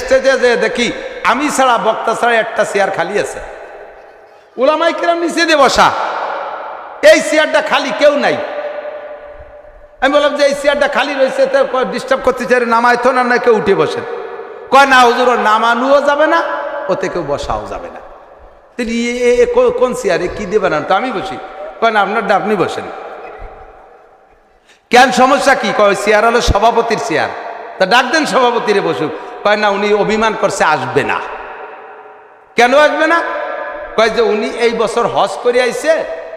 স্টেজে যে দেখি, আমি ছাড়া বক্তা ছাড়া একটা চেয়ার খালি আছে। ওলামাই কিরাম নিচে দিয়ে বসা। এই চেয়ারটা খালি কেউ নাই। আমি বললাম যে এই চেয়ারটা খালি রয়েছে ডিস্টার্ব করতে চাই নামায় তো না না, কেউ উঠে বসেন কয়, না, হুজুর নামানুও যাবে না, ওতে কেউ বসাও যাবে না। তিনি কোন চেয়ারে কি দেবে না? তো আমি বসি। কয়, না আপনারটা আপনি বসেন। কেন সমস্যা কি? কয় চেয়ার হলো সভাপতির চেয়ার তা ডাক দেন সভাপতিরে বসুক। কয়, না, উনি অভিমান করছে, আসবে না। কেন আসবে না? কয় যে উনি এই বছর হজ করে আইছে,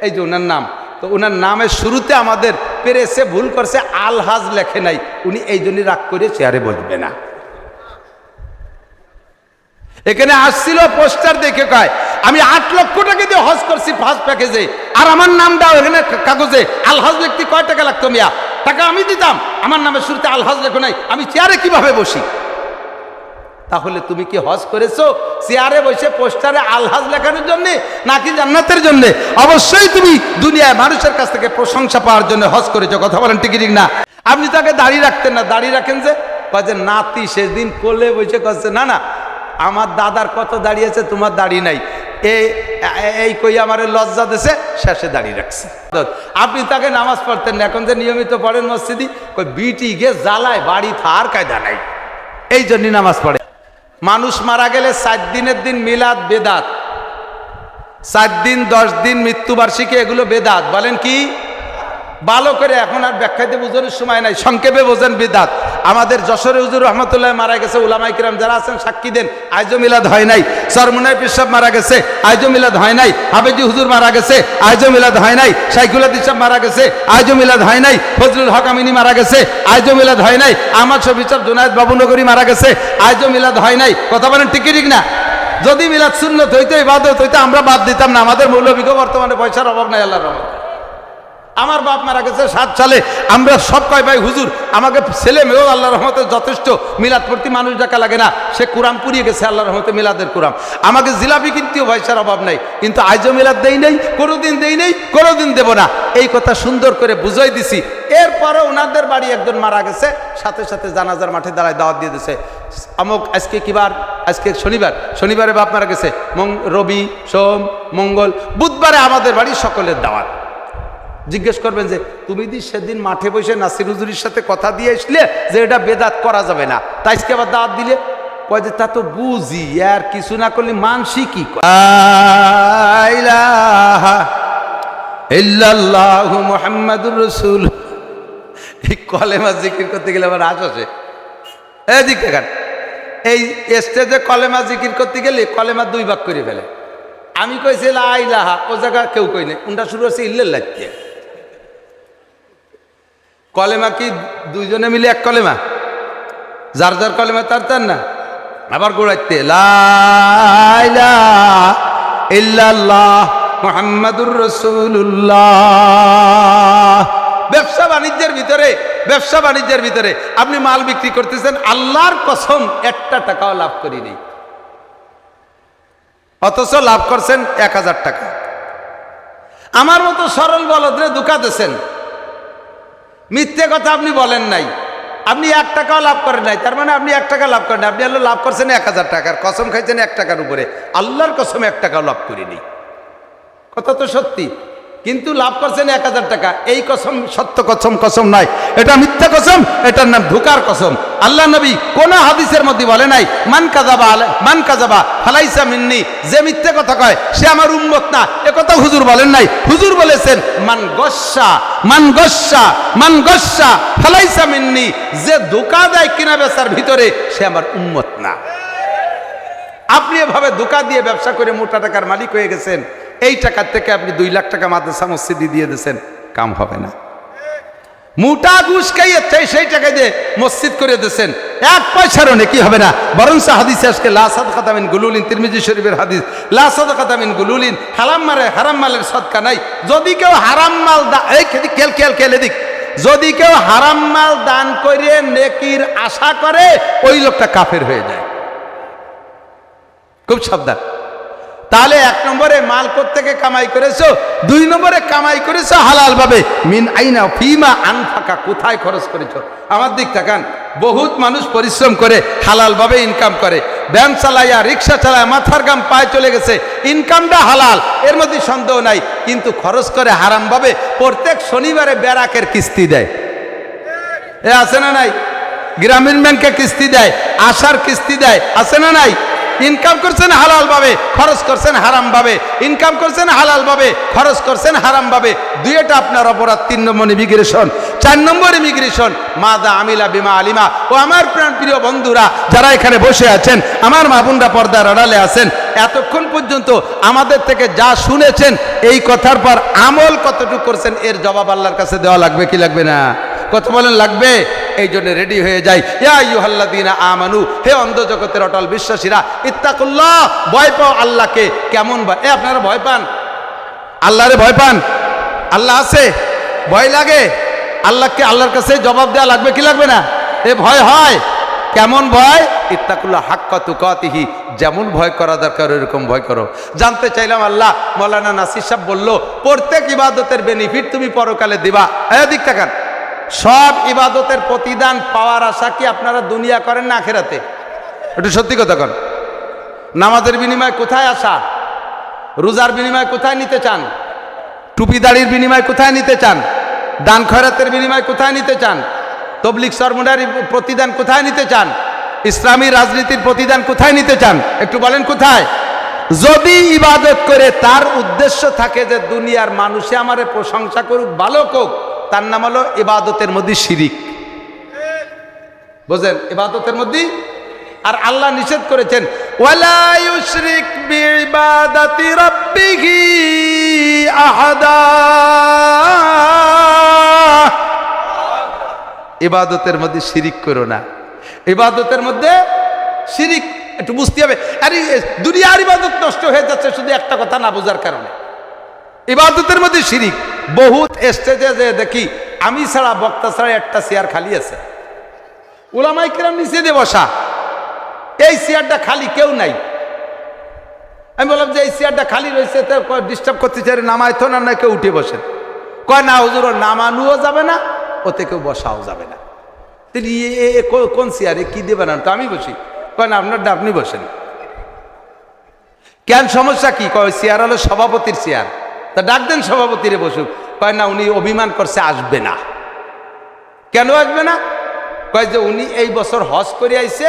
এই যে ওনার নাম। তো ওনার নামের শুরুতে আমাদের পেরেছে, ভুল করছে, আলহাজ লেখে নাই। উনি এই জন্যই রাগ করে চেয়ারে বসবে না। এখানে আসছিল পোস্টার দেখে কয়, আমি আট লক্ষ টাকা দিয়ে হজ করছি ফার্স্ট প্যাকেজে। আর আমার নামটাও এখানে কাগজে। আলহাজ লিখতে কয় টাকা লাগতো মিয়া? টাকা আমি দিতাম। আমার নামের শুরুতে আলহাজ লেখো নাই। আমি চেয়ারে কীভাবে বসি? তাহলে তুমি কি হজ করেছ? চেয়ারে বসে পোস্টারে আলহাজ লেখানোর জন্য নাকি জান্নাতের জন্য? অবশ্যই তুমি দুনিয়ায় মানুষের কাছ থেকে প্রশংসা পাওয়ার জন্য হজ করেছ। কথা বলেন ঠিক ঠিক না? আপনি তাকে দাড়ি রাখতেন না, দাড়ি রাখেন যে? কয় নাতি সেদিন কোলে বসে করছে। না না, আমার দাদার কত দাঁড়িয়েছে তোমার দাড়ি নাই। এই এই কই আমার লজ্জা দেশে শেষে দাঁড়িয়ে রাখছে। আপনি তাকে নামাজ পড়তেন না, এখন যে নিয়মিত পড়েন মসজিদি, কই বিটি গে জ্বালায়, বাড়ি থার কায়দা নাই। এই জন্যই নামাজ পড়ে। মানুষ মারা গেলে সাত দিনের দিন মিলাদ বেদাত, সাত দিন, দশ দিন মৃত্যুবার্ষিকী, এগুলো বেদাত। বলেন কি? ভালো করে এখন আর ব্যাখ্যাতে বোঝানোর সময় নাই, সংক্ষেপে বোঝেন বিদাত। আমাদের যশোরে হুজুর রহমতুল্লাহ মারা গেছে উলামাই কিরাম যারা আছেন সাক্ষী দেন, আইজো মিলাদ হয় নাই। সরমুনাই পিসাব মারা গেছে, আইজো মিলাদ হয় নাই। হাবেজি হুজুর মারা গেছে, আইজো মিলাদ হয় নাই। সাইকুল্লাহ ইসাব মারা গেছে, আইজো মিলাদ হয় নাই। ফজলুল হক আমিনী মারা গেছে, আইজো মিলাদ হয় নাই। আমার সাহেব জুনায়দ বাবুনগরী মারা গেছে, আইজো মিলাদ হয় নাই। কথা বলেন ঠিকই ঠিক না? যদি মিলাদ সুন্নত হইতো, ইবাদত হইতো, আমরা বাদ দিতাম না। আমাদের মৌলবীকে বর্তমানে পয়সার অভাব নাই, আল্লাহর রহমতে। আমার বাপ মারা গেছে সাত সালে। আমরা সব কয়, ভাই, হুজুর, আমাকে ছেলে মেয়েও আল্লাহ রহমতে যথেষ্ট মিলাদ প্রতি মানুষ ডাকা লাগে না। সে কোরআন পুড়িয়ে গেছে আল্লাহ রহমতে মিলাদের কোরআন। আমাকে জিলাপি কিনতেও পয়সার অভাব নাই। কিন্তু আজও মিলাদ দেই নেই, কোনোদিন দেই নেই, কোনোদিন দেব না। এই কথা সুন্দর করে বুঝাই দিছি। এরপরে ওনাদের বাড়ি একজন মারা গেছে। সাথে সাথে জানাজার মাঠে দাঁড়ায় দাওয়াত দিয়ে দিছে। আমক আজকে কিবার আজকে শনিবার। শনিবারে বাপ মারা গেছে। রবি, সোম, মঙ্গল, বুধবারে আমাদের বাড়ি সকলের দাওয়াত। জিজ্ঞেস করবেন যে, তুমি দি সেদিন মাঠে বসে নাসির হুজুরির সাথে কথা দিয়ে আসলে যে এটা বেদাত করা যাবে না? তাই আবার দাঁত দিলে, কয় যে, তা তো বুঝি, আর কিছু না করলে মানসি কি মুহাম্মাদুর রাসূল। এই কলেমা জিকির করতে গেলে আবার আস আসে। এদিক দেখান, এই স্টেজে কলেমা জিকির করতে গেলে কলেমা দুই ভাগ করে ফেলে। আমি কইছি, লা ইলাহা, ও জায়গা কেউ কই নাই। উনটা শুরু হচ্ছে ইল্লের লাগছে কলেমা কি দুইজনে মিলে এক কলেমা? যার যার কলেমা তার তার না? আবার গোড়াইতে ইল্লাল্লাহ মোহাম্মদুর রসুল্লাহ ব্যবসা বাণিজ্যের ভিতরে, ব্যবসা বাণিজ্যের ভিতরে আপনি মাল বিক্রি করতেছেন, আল্লাহর কসম একটা টাকাও লাভ করিনি অথচ লাভ করছেন এক হাজার টাকা। আমার মতো সরল বলদরে দুকা দিয়েছেন। মিথ্যে কথা আপনি বলেন নাই। আপনি এক টাকাও লাভ করেন নাই। তার মানে আপনি এক টাকা লাভ করেন আপনি আল্লাহ লাভ করছেন এক হাজার টাকার কসম খাইছেন এক টাকার উপরে। আল্লাহর কসম এক টাকাও লাভ করিনি। কথা তো সত্যি। কিন্তু লাভ করছেন এক হাজার টাকা। এই কসম, সত্য কসম কসম নয় এটা মিথ্যা কসম, এটার নাম ধোকার কসম। আল্লাহ নবী কোন হাদিসের মধ্যে বলে নাই, মান কাজাবা মান কাজাবা ফালাইসা মিন্নি যে মিথ্যে কথা কয়, সে আমার উম্মত না। এ কথা হুজুর বলেন নাই। হুজুর বলেছেন, মান গস্সা মান গস্সা মান গস্সা ফালাইসা মিন্নি যে ধোকা দেয় কিনা বেচার ভিতরে, সে আমার উম্মত না। আপনি এভাবে ধোকা দিয়ে ব্যবসা করে মোটা টাকার মালিক হয়ে গেছেন। এই টাকার থেকে আপনি দুই লাখ টাকা মাদ্রাসা মসজিদে দিয়ে দিয়েছেন, কাম হবে না। মোটা ঘুষ খাইয়ে সেই টাকা দিয়ে মসজিদ করে দিয়েছেন। এক পয়সারও নেই কি হবে না। বরং হাদিস আজকে লাসাদ খাতামিন গুলুলিন, তিরমিজি শরীফের হাদিস লাসাদ খাতামিন গুলুলিন হারাম মারে হারাম মালের সৎকা নাই। যদি কেউ হারাম মাল এই খেদি খেল খেল খেল এদিক। যদি কেউ হারাম মাল দান করে, নেকির আশা করে, ওই লোকটা কাফের হয়ে যায়। খুব সাবধান। তাহলে এক নম্বরে মাল থেকে কামাই করেছ? দুই নম্বরে কামাই করেছ হালাল ভাবে মিন আইনা ফিমা আনফাকা, কোথায় খরচ করেছ? আমার দিক তাকান। বহুত মানুষ পরিশ্রম করে, হালালভাবে ইনকাম করে। ভ্যান চালাইয়া, রিক্সা চালায় মাথার গাম পায়ে চলে গেছে। ইনকামটা হালাল, এর মধ্যে সন্দেহ নাই। কিন্তু খরচ করে হারামভাবে প্রত্যেক শনিবারে ব্যারাকের কিস্তি দেয়। এ আছে না নাই? গ্রামীণ ব্যাংকে কিস্তি দেয়, আশার কিস্তি দেয়। আছে না নাই? ইনকাম করছেন হালাল ভাবে খরচ করছেন হারাম ভাবে ইনকাম করছেন হালাল ভাবে খরচ করছেন হারাম ভাবে দুইটা আপনার অপরাধ, তিন নম্বর ইমিগ্রেশন, চার নম্বর ইমিগ্রেশন। মাদা আমিলা বিমা আলিমা। ও আমার প্রাণ প্রিয় বন্ধুরা, যারা এখানে বসে আছেন, আমার মা বোনরা পর্দার আড়ালে আছেন, এতক্ষণ পর্যন্ত আমাদের থেকে যা শুনেছেন, এই কথার পর আমল কতটুকু করছেন, এর জবাব আল্লাহর কাছে দেওয়া লাগবে, কি লাগবে না? কত বলেন, লাগবে? এই জন্য রেডি হয়ে আমানু, হে অন্ধ জগতের অটল বিশ্বাসীরা, ইত্তাকুল্লাহ, ভয় পাও আল্লাহকে। কেমন ভয়? এ, আপনারা ভয় পান? আল্লাহরে ভয় পান? আল্লাহ আছে? ভয় লাগে? আল্লাহকে আল্লাহর কাছে জবাব দেওয়া লাগবে, কি লাগবে না? এ, ভয় হয়। কেমন ভয়? ইত্তাকুল্লাহ হাক্কা তুকাতিহি, যেমন ভয় করা দরকার এরকম ভয় করো। জানতে চাইলাম আল্লাহ, মৌলানা নাসির সাহেব বলল, প্রত্যেক ইবাদতের বেনিফিট তুমি পরকালে দিবা। এদিক তাকান। সব ইবাদতের প্রতিদান পাওয়ার আশা কি আপনারা দুনিয়া করেন না আখেরাতে? একটু সত্যি কথা কন। নামাজের বিনিময়ে কোথায় আসা? রোজার বিনিময়ে কোথায় নিতে চান? টুপি দাড়ির বিনিময়ে কোথায় নিতে চান? দান খয়রাতের বিনিময়ে কোথায় নিতে চান? তবলিক সরমুনার প্রতিদান কোথায় নিতে চান? ইসলামী রাজনীতির প্রতিদান কোথায় নিতে চান? একটু বলেন কোথায়? যদি ইবাদত করে তার উদ্দেশ্য থাকে যে দুনিয়ার মানুষে আমারে প্রশংসা করুক, ভালো কোক তার নাম হলো ইবাদতের মধ্যে শিরিক। বুঝলেন? ইবাদতের মধ্যে? আর আল্লাহ নিষেধ করেছেন ইবাদতের মধ্যে শিরিক করো না। ইবাদতের মধ্যে শিরিক, একটু বুঝতে হবে। আরে দুনিয়ার ইবাদত নষ্ট হয়ে যাচ্ছে শুধু একটা কথা না বোঝার কারণে। ইবাদতের মধ্যে শিরিক। বহুত স্টেজে যে দেখি, আমি ছাড়া বক্তা ছাড়া একটা চেয়ার খালি আছে। ওলামাই কিরাম নিচে দিয়ে বসা। এই চেয়ারটা খালি কেউ নাই। আমি বললাম যে, এই চেয়ারটা খালি রয়েছে ডিস্টার্ব করতে চাই নামায় তো না না কেউ উঠে বসেন কয়, না, হুজুর নামানুও যাবে না, ওতে কেউ বসাও যাবে না। তিনি কোন চেয়ারে কি দেবেন তো আমি বসি। কয়, না, আপনারটা আপনি বসেন। কেন, সমস্যা কি? কয় চেয়ার হলো সভাপতির চেয়ার তা ডাক দেন সভাপতিরে বসুক। কয়, না, উনি অভিমান করছে, আসবে না। কেন আসবে না? কয় যে উনি এই বছর হজ করে আইছে,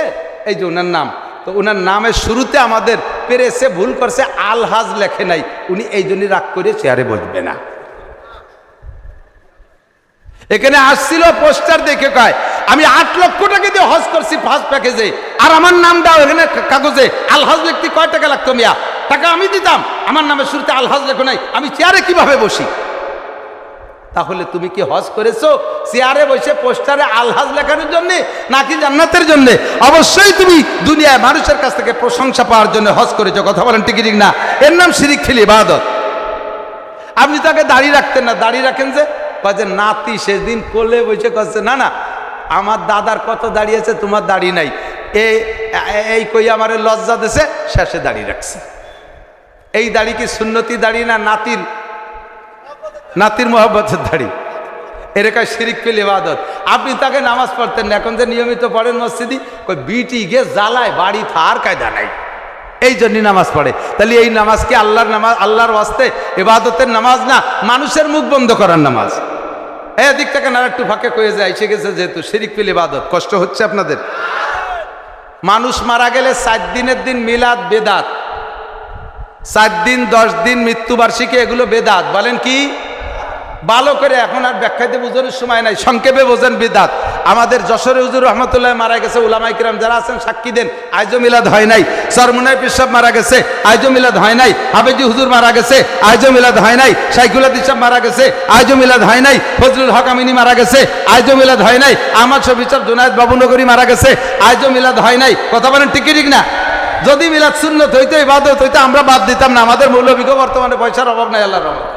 এই যে ওনার নাম। তো ওনার নামের শুরুতে আমাদের পেরেছে, ভুল করছে আল হাজ লেখে নাই। উনি এই জন্যই রাগ করে চেয়ারে বসবে না। এখানে আসছিল পোস্টার দেখে কয়, আমি আট লক্ষ টাকা দিয়ে হজ করছি, ফার্স্ট প্যাকেজে। আর আমার নাম দাও এখানে কাগজে, আলহাজ ব্যক্তি কয় টাকা লাগতো মিয়া? টাকা আমি দিতাম। আমার নামের শুরুতে আলহাজ লেখো নাই। আমি চেয়ারে কীভাবে বসি? তাহলে তুমি কি হজ করেছ? চেয়ারে বসে পোস্টারে আলহাজ লেখানোর জন্য নাকি জান্নাতের জন্য? অবশ্যই তুমি দুনিয়ায় মানুষের কাছ থেকে প্রশংসা পাওয়ার জন্য হজ করেছ। কথা বলেন টিকিটিক না। এর নাম শিরিক ফিলি ইবাদত। আপনি তাকে দাড়ি রাখতেন না। দাড়ি রাখেন যে? যে, নাতি সেদিন কোলে বসে করছে। না না। আমার দাদার কত দাঁড়িয়েছে তোমার দাড়ি নাই। এই কই আমার লজ্জা দেশে শেষে দাঁড়িয়ে রাখছে। এই দাড়ি কি সুন্নতি দাড়ি না নাতির? নাতির মোহাম্মতের দাড়ি। এরকম শিরিক ফিল ইবাদত। আপনি তাকে নামাজ পড়তেন না, এখন যে নিয়মিত পড়েন মসজিদি কই বিটি গে জ্বালায়, বাড়ি থার কায়দা নাই। এই জন্যই নামাজ পড়ে। তাহলে এই নামাজ কি আল্লাহর নামাজ, আল্লাহর ওয়াস্তে ইবাদতের নামাজ না মানুষের মুখ বন্ধ করার নামাজ? এই দিক থেকে না একটু ফাঁকে কয়ে যায়, এসে গেছে যেহেতু শিরিক ফিল ইবাদত। কষ্ট হচ্ছে আপনাদের? মানুষ মারা গেলে সাত দিনের দিন মিলাদ বেদাত। সাত দিন, দশ দিন মৃত্যুবার্ষিকী, এগুলো বেদাত। বলেন কি? ভালো করে এখন আর ব্যাখ্যাতে বোঝানোর সময় নাই, সংক্ষেপে বোঝেন বিদাত। আমাদের যশোরে হুজুর রহমতুল্লাহ মারা গেছে উলামাই কিরাম যারা আছেন, সাক্ষী দেন, আইজো মিলাদ হয় নাই। সরমুনাই পিসাব মারা গেছে, আইজো মিলাদ হয় নাই। হাবেজি হুজুর মারা গেছে, আইজো মিলাদ হয় নাই। সাইকুল্লাহ ইসাব মারা গেছে, আইজো মিলাদ হয় নাই। ফজলুল হক আমিনী মারা গেছে, আইজো মিলাদ হয় নাই। আমার সাহেব জুনায়দ বাবুনগরী মারা গেছে, আইজো মিলাদ হয় নাই। কথা বলেন ঠিক না? যদি মিলাদ সুন্নত হইতো, ইবাদত হইতো, আমরা বাদ দিতাম না। আমাদের মৌলবীকে বর্তমানে পয়সার অভাব নাই, আল্লাহর রহমতে।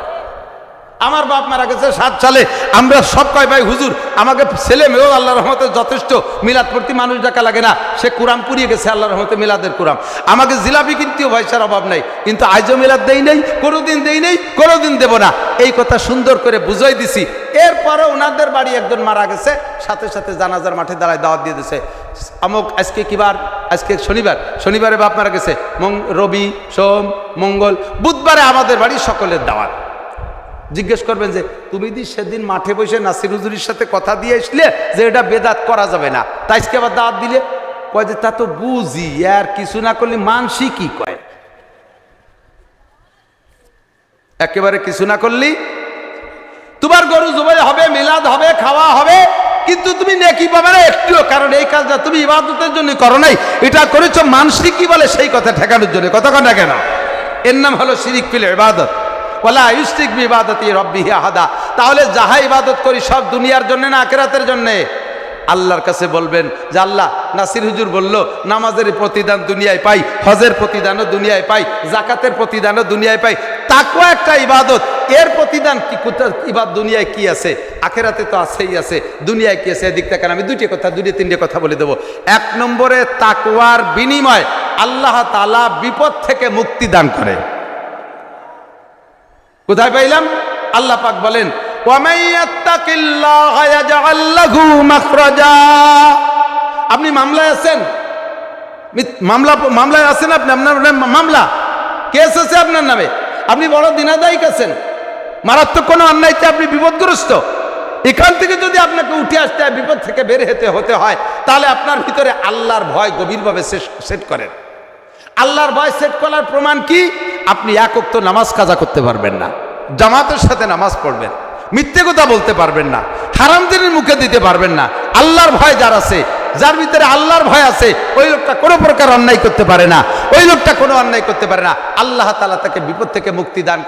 আমার বাপ মারা গেছে সাত সালে। আমরা সব কয়, ভাই, হুজুর, আমাকে ছেলে মেয়েও আল্লাহ রহমতে যথেষ্ট মিলাদ প্রতি মানুষ ডাকা লাগে না। সে কোরআন পুড়িয়ে গেছে আল্লাহ রহমতে মিলাদের কোরআন। আমাকে জিলাপি কিনতেও পয়সার অভাব নাই। কিন্তু আজও মিলাদ দেই নেই, কোনোদিন দেই নেই, কোনোদিন দেব না। এই কথা সুন্দর করে বুঝাই দিছি। এরপরে ওনাদের বাড়ি একজন মারা গেছে, সাথে সাথে জানাজার মাঠে দাঁড়ায় দাওয়াত দিয়ে দিছে। আমক, আজকে কিবার আজকে শনিবার। শনিবারে বাপ মারা গেছে। রবি, সোম, মঙ্গল, বুধবারে আমাদের বাড়ি সকলের দাওয়াত। জিজ্ঞেস করবেন যে, তুমি দি সেদিন মাঠে বসে নাসির হুজুরির সাথে কথা দিয়ে আসলে যে এটা বেদাত করা যাবে না? তাই আজকে আবার দাওয়াত দিলে? কয় যে, তা তো বুঝি, আর কিছু না করলে মানসি কি কয়? একেবারে কিছু না করলি? তোমার গরু জবাই হবে, মিলাদ হবে, খাওয়া হবে কিন্তু তুমি নেকি পাবে না একটুও কারণ এই কাজটা তুমি ইবাদতের জন্য করো নাই। এটা করেছ মানসিক কি বলে? সেই কথা ঠেকানোর জন্য। কতক্ষণ না কেন? এর নাম হলো শিরিক ফিল ইবাদত। আহাদা। তাহলে যাহা ইবাদত করি সব দুনিয়ার জন্য না আখেরাতের জন্যে? আল্লাহর কাছে বলবেন যে, আল্লাহ, নাসির হুজুর বলল, নামাজের প্রতিদান দুনিয়ায় পাই, হজের প্রতিদানও দুনিয়ায় পাই জাকাতের প্রতিদানও দুনিয়ায় পাই। তাকওয়া একটা ইবাদত। এর প্রতিদান কি ইবার দুনিয়ায় কি আছে? আখেরাতে তো আছেই আছে। দুনিয়ায় কি আছে? এদিক থেকে আমি দুইটি কথা দুটি তিনটে কথা বলে দেবো। এক নম্বরে তাকুয়ার বিনিময়। আল্লাহ তালা বিপদ থেকে মুক্তি দান করে। কোথায় পাইলাম? আল্লাহ পাক বলেন আপনি মামলায় আছেন? মামলা মামলায় আছেন আপনি? আপনার মামলা। কেস আছে আপনার নামে? আপনি বড় দিনাদায়িক আছেন। মারাত্মক কোনো অন্যায়তে আপনি বিপদগ্রস্ত। এখান থেকে যদি আপনাকে উঠে আসতে হয়, বিপদ থেকে বের হতে হতে হয়, তাহলে আপনার ভিতরে আল্লাহর ভয় গভীরভাবে সেট করেন। আল্লাহর ভয় সেট করার প্রমাণ কি? আপনি একক তো নামাজ কাজা করতে পারবেন না। জামাতের সাথে নামাজ পড়বেন। মিথ্যে কথা বলতে পারবেন না। হারামদিনের মুখে দিতে পারবেন না। আল্লাহর ভয় যার আছে, যার ভিতরে আল্লাহর ভয় আছে, ওই লোকটা কোনো প্রকার অন্যায় করতে পারে না। ওই লোকটা কোনো অন্যায় করতে পারে না। আল্লাহ তালা তাকে বিপদ থেকে মুক্তি দান করে